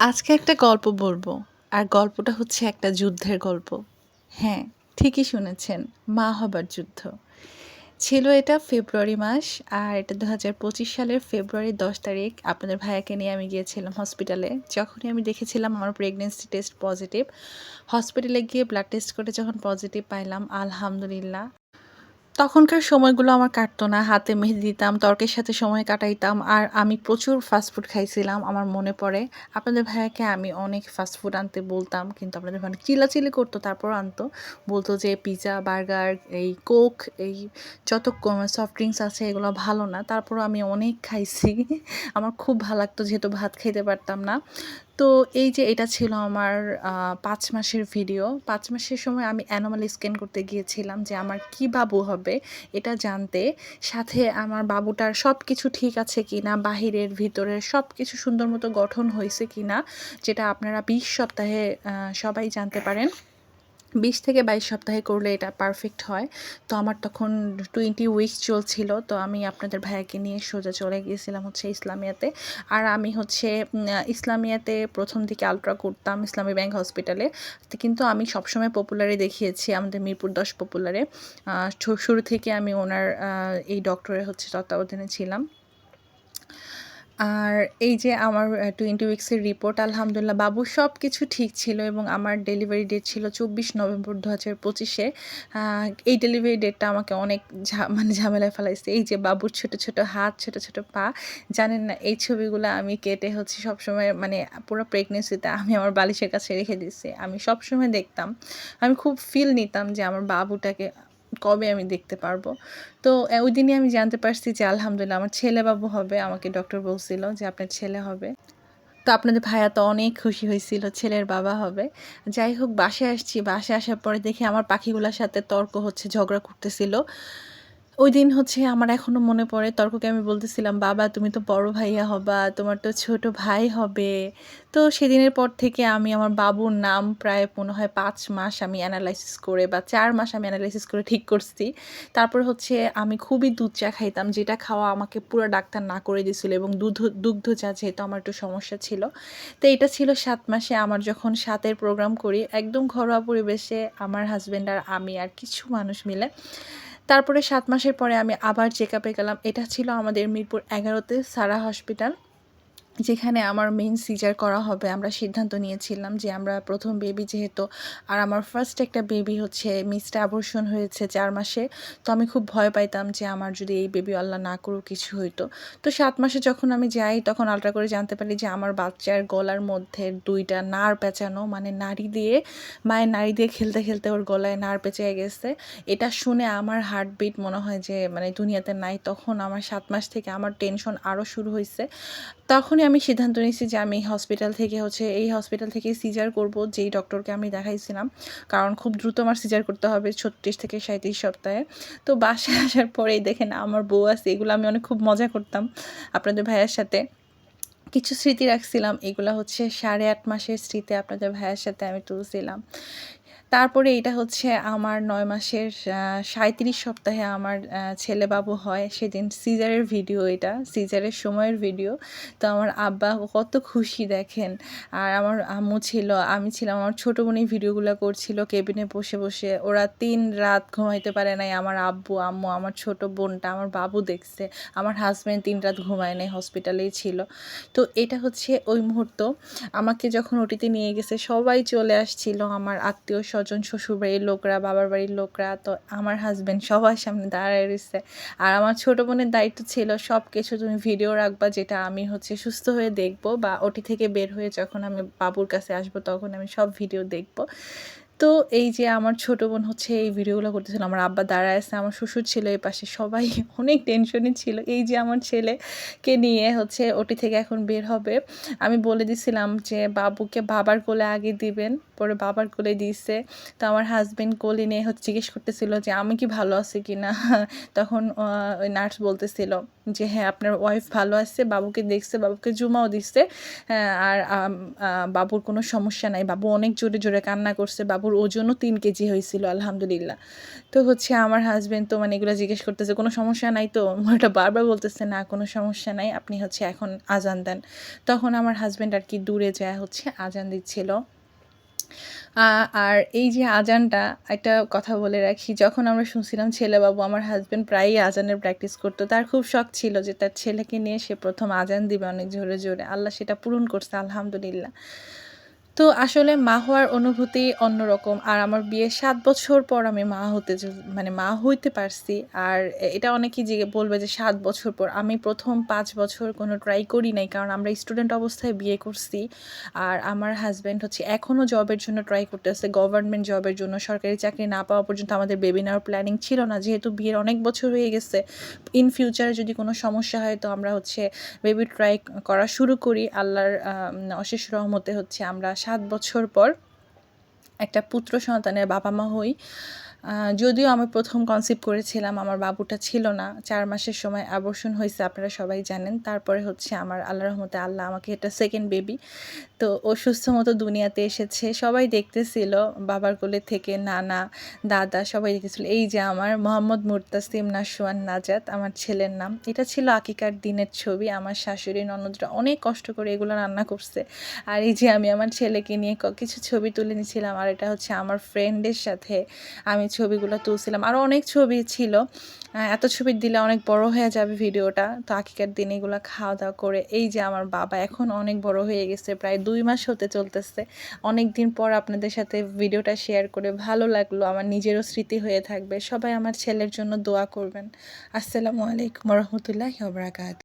আজকে একটা গল্প বলব, আর গল্পটা হচ্ছে একটা যুদ্ধের গল্প। হ্যাঁ ঠিকই শুনেছেন, মা হবার যুদ্ধ। ছিল এটা ফেব্রুয়ারি মাস, আর এটা দু হাজার পঁচিশ সালের ফেব্রুয়ারি দশ তারিখ। আপনাদের ভাইয়াকে নিয়ে আমি গিয়েছিলাম হসপিটালে। যখনই আমি দেখেছিলাম আমার প্রেগনেন্সি টেস্ট পজিটিভ হসপিটালে গিয়ে ব্লাড টেস্ট করে যখন পজিটিভ পাইলাম, আলহামদুলিল্লাহ। তখনকার সময়গুলো আমার কাটতো না। হাতে মেহেদি দিতাম, তর্কের সাথে সময় কাটাইতাম আর আমি প্রচুর ফাস্টফুড খাইছিলাম, আমার মনে পড়ে। আপনাদের ভাইয়াকে আমি অনেক ফাস্টফুড আনতে বলতাম, কিন্তু আপনাদের ভাই চিলাচিলি করতো তারপর আনতো। বলতো যে পিৎজা বার্গার এই কোক এই যত সফট ড্রিঙ্কস আছে, এগুলো ভালো না। তারপরও আমি অনেক খাইছি। আমার খুব ভালো লাগতো, যেহেতু ভাত খাইতে পারতাম না। তো এই যে এটা ছিল আমার পাঁচ মাসের ভিডিও পাঁচ মাসের সময় আমি অ্যানোমাল স্ক্যান করতে গিয়েছিলাম যে আমার কি বাবু হবে, এটা জানতে। সাথে আমার বাবুটার সব কিছু ঠিক আছে কি না বাহিরের ভিতরের সব কিছু সুন্দর মতো গঠন হয়েছে কি না যেটা আপনারা বিশ সপ্তাহে সবাই জানতে পারেন। বিশ থেকে বাইশ সপ্তাহে করলে এটা পারফেক্ট হয়। তো আমার তখন টোয়েন্টি উইকস চলছিল, তো আমি আপনাদের ভাইয়াকে নিয়ে সোজা চলে গিয়েছিলাম হচ্ছে ইসলামিয়াতে। আর আমি হচ্ছে ইসলামিয়াতে প্রথম দিকে আলট্রা করতাম ইসলামী ব্যাংক হসপিটালে কিন্তু আমি সবসময় পপুলারে দেখিয়েছি আমাদের মিরপুর দশ পপুলারে শুরু থেকে আমি ওনার এই ডক্টরের হচ্ছে তত্ত্বাবধানে ছিলাম। আর এই যে আমার টোয়েন্টি উইক্সের রিপোর্ট আলহামদুলিল্লাহ বাবু সব কিছু ঠিক ছিল এবং আমার ডেলিভারি ডেট ছিল চব্বিশ নভেম্বর দু হাজার পঁচিশে এই ডেলিভারি ডেটটা আমাকে অনেক মানে ঝামেলায় ফেলাইছে। এই যে বাবুর ছোট ছোট হাত, ছোট ছোট পা, জানেন না, এই ছবিগুলো আমি কেটে হচ্ছে সবসময় মানে পুরো প্রেগনেন্সিতে আমি আমার বালিশের কাছে রেখে দিচ্ছি আমি সবসময় দেখতাম, আমি খুব ফিল নিতাম যে আমার বাবুটাকে কবে আমি দেখতে পারব। তো ওই দিনই আমি জানতে পারছি যে আলহামদুলিল্লাহ আমার ছেলে বাবু হবে, আমাকে ডক্টর বলছিল যে আপনার ছেলে হবে। তো আপনাদের ভাইয়া তো অনেক খুশি হয়েছিল, ছেলের বাবা হবে। যাই হোক, বাসায় আসছি বাসে আসার পরে দেখি আমার পাখিগুলোর সাথে তর্ক হচ্ছে, ঝগড়া করতেছিল। ওই দিন হচ্ছে আমার এখনও মনে পড়ে, তর্ককে আমি বলতেছিলাম, বাবা, তুমি তো বড় ভাইয়া হবা, তোমার তো ছোট ভাই হবে। তো সেদিনের পর থেকে আমি আমার বাবুর নাম প্রায় মনে হয় পাঁচ মাস আমি অ্যানালাইসিস করে বা চার মাস আমি অ্যানালাইসিস করে ঠিক করছি। তারপর হচ্ছে আমি খুবই দুধ চা খাইতাম, যেটা খাওয়া আমাকে পুরো ডাক্তার না করে দিয়েছিল এবং দুধ, দুগ্ধ চা যেহেতু আমার একটু সমস্যা ছিল। তো এটা ছিল সাত মাসে আমার যখন সাতের প্রোগ্রাম করি, একদম ঘরোয়া পরিবেশে আমার হাজব্যান্ড আর আমি আর কিছু মানুষ মিলে তারপরে সাত মাসের পরে আমি আবার চেক আপে গেলাম। এটা ছিল আমাদের মিরপুর এগারোতে সারা হসপিটাল যেখানে আমার মেইন সিজার করা হবে, আমরা সিদ্ধান্ত নিয়েছিলাম যে আমরা প্রথম বেবি যেহেতু, আর আমার ফার্স্ট একটা বেবি হচ্ছে মিসটা অ্যাবর্শন হয়েছে চার মাসে, তো আমি খুব ভয় পাইতাম যে আমার যদি এই বেবি আল্লাহ না করুক কিছু হইতো। তো সাত মাসে যখন আমি যাই, তখন আলট্রা করে জানতে পারি যে আমার বাচ্চার গলার মধ্যে দুইটা নার পেঁচানো মানে নাড়ি দিয়ে, মায়ের নাড়ি দিয়ে খেলতে খেলতে ওর গলায় নাড় পেঁচে গেছে। এটা শুনে আমার হার্টবিট মনে হয় যে মানে দুনিয়াতে নাই, তখন আমার সাত মাস থেকে আমার টেনশন আরও শুরু হয়েছে তখনই আমি সিদ্ধান্ত নিয়েছি যে আমি হসপিটাল থেকে হচ্ছে এই হসপিটাল থেকে সিজার করব, যেই ডক্টরকে আমি দেখাইছিলাম। কারণ খুব দ্রুত আমার সিজার করতে হবে ছত্রিশ থেকে সাঁত্রিশ সপ্তাহে। তো বাসায় আসার পরেই দেখেন আমার বউ আছে, এগুলো আমি অনেক খুব মজা করতাম আপনাদের ভাইয়ের সাথে। কিছু স্মৃতি রাখছিলাম, এগুলো হচ্ছে সাড়ে আট মাসের স্মৃতি আপনাদের ভাইয়ের সাথে আমি তুলছিলাম। তারপরে এটা হচ্ছে আমার নয় মাসের সাঁত্রিশ সপ্তাহে আমার ছেলে বাবু হয়। সেদিন সিজারের ভিডিও এটা, সিজারের সময়ের ভিডিও। তো আমার আব্বা কত খুশি দেখেন। আর আমার আম্মু ছিল, আমি ছিলাম, আমার ছোটো বোনই ভিডিওগুলো করছিল কেবিনে বসে বসে। ওরা তিন রাত ঘুমাইতে পারে নাই, আমার আব্বু, আম্মু, আমার ছোট বোনটা, আমার বাবু দেখছে। আমার হাজব্যান্ড তিন রাত ঘুমায় নাই হসপিটালেই ছিল। তো এটা হচ্ছে ওই মুহূর্ত। আমাকে যখন ওটিতে নিয়ে গেছে, সবাই চলে আসছিল, আমার আত্মীয় স্বজন, শ্বশুরবাড়ির লোকরা, বাবার বাড়ির লোকরা, তো আমার হাজব্যান্ড সবার সামনে দাঁড়ায় রয়েছে। আর আমার ছোট বোনের দায়িত্ব ছিল সব কিছু তুমি ভিডিও রাখবা, যেটা আমি হচ্ছে সুস্থ হয়ে দেখব বা ওটি থেকে বের হয়ে যখন আমি বাবুর কাছে আসব, তখন আমি সব ভিডিও দেখব। তো এই যে আমার ছোটো বোন হচ্ছে এই ভিডিওগুলো করতেছিল, আমার আব্বা দাঁড়ায় আছে, আমার শ্বশুর ছিল এই পাশে, সবাই অনেক টেনশনই ছিল। এই যে আমার ছেলেকে নিয়ে হচ্ছে ওটি থেকে এখন বের হবে। আমি বলে দিছিলাম যে, বাবুকে বাবার কোলে আগে দিবেন। পরে বাবার কোলে দিয়েছে। তো আমার হাজব্যান্ড কোলে নিয়ে হচ্ছে জিজ্ঞেস করতেছিল যে, আমি কি ভালো আছি কি না? তখন ওই নার্স বলতেছিল যে হ্যাঁ আপনার ওয়াইফ ভালো আছে, বাবুকে দেখছে, বাবুকে জুমাও দিচ্ছে। আর বাবুর কোনো সমস্যা নাই। বাবু অনেক জোরে জোরে কান্না করছে, বাবু বাবুর ওজনও তিন কেজি হয়েছিল, আলহামদুলিল্লাহ। তো হচ্ছে আমার হাজব্যান্ড তো মানে এগুলো জিজ্ঞেস করতেছে, কোনো সমস্যা নাই তো? ওটা বারবার বলতেছে, না, কোনো সমস্যা নাই, আপনি হচ্ছে এখন আজান দেন। তখন আমার হাজব্যান্ড আর কি দূরে যায় হচ্ছে আজান দিচ্ছিল। আর এই যে আজানটা, একটা কথা বলে রাখি, যখন আমরা শুনছিলাম ছেলেবাবু, আমার হাজব্যান্ড প্রায়ই আজানের প্র্যাকটিস করতো। তার খুব শখ ছিল যে তার ছেলেকে নিয়ে সে প্রথম আজান দিবে অনেক জোরে জোরে। আল্লাহ সেটা পূরণ করছে, আলহামদুলিল্লাহ। তো আসলে মা হওয়ার অনুভূতি অন্যরকম। আর আমার বিয়ের সাত বছর পর আমি মা হতে মানে মা হইতে পারছি। আর এটা অনেকেই যে বলবে যে সাত বছর পর। আমি প্রথম পাঁচ বছর কোনো ট্রাই করি নাই, কারণ আমরা স্টুডেন্ট অবস্থায় বিয়ে করছি। আর আমার হাজব্যান্ড হচ্ছে এখনও জবের জন্য ট্রাই করতেছে গভর্নমেন্ট জবের জন্য। সরকারি চাকরি না পাওয়া পর্যন্ত আমাদের বেবি নেওয়ার প্ল্যানিং ছিল না। যেহেতু বিয়ের অনেক বছর হয়ে গেছে ইন ফিউচারে যদি কোনো সমস্যা হয় তো আমরা হচ্ছে বেবি ট্রাই করা শুরু করি। আল্লাহর অশেষ রহমতে হচ্ছে আমরা সাত বছর পর একটা পুত্র সন্তানের বাবা মা হই যদিও আমি প্রথম কনসিভ করেছিলাম আমার বাবুটা ছিল না, চার মাসের সময় অ্যাবর্শন হয়েছে, আপনারা সবাই জানেন। তারপরে হচ্ছে আমার আল্লাহ রহমতে আল্লাহ আমাকে এটা সেকেন্ড বেবি তো ও সুস্থ মতো দুনিয়াতে এসেছে। সবাই দেখতেছিল, বাবার কোলে থেকে নানা, দাদা সবাই দেখতেছিল, এই যে আমার মোহাম্মদ মুরতাসিম নাসওয়ান নাজাত, আমার ছেলের নাম। এটা ছিল আকিকার দিনের ছবি, আমার শাশুড়ি, ননদরা অনেক কষ্ট করে এগুলো রান্না করছে। আর এই যে আমি আমার ছেলেকে নিয়ে কিছু ছবি তুলে নিয়েছিলাম আর এটা হচ্ছে আমার ফ্রেন্ডের সাথে আমি ছবিগুলো তুলছিলাম। আরও অনেক ছবি ছিল। এত ছবি দিলে অনেক বড় হয়ে যাবে ভিডিওটা। তো আকিকার দিন এগুলো খাওয়া দাওয়া করে এই যে আমার বাবা এখন অনেক বড় হয়ে গেছে, প্রায় দুই মাস হতে চলতেছে। অনেক দিন পর আপনাদের সাথে ভিডিওটা শেয়ার করে ভালো লাগল, আমার নিজেরও স্মৃতি হয়ে থাকবে। সবাই আমার ছেলের জন্য দোয়া করবেন। আসসালামু আলাইকুম রহমতুল্লাহ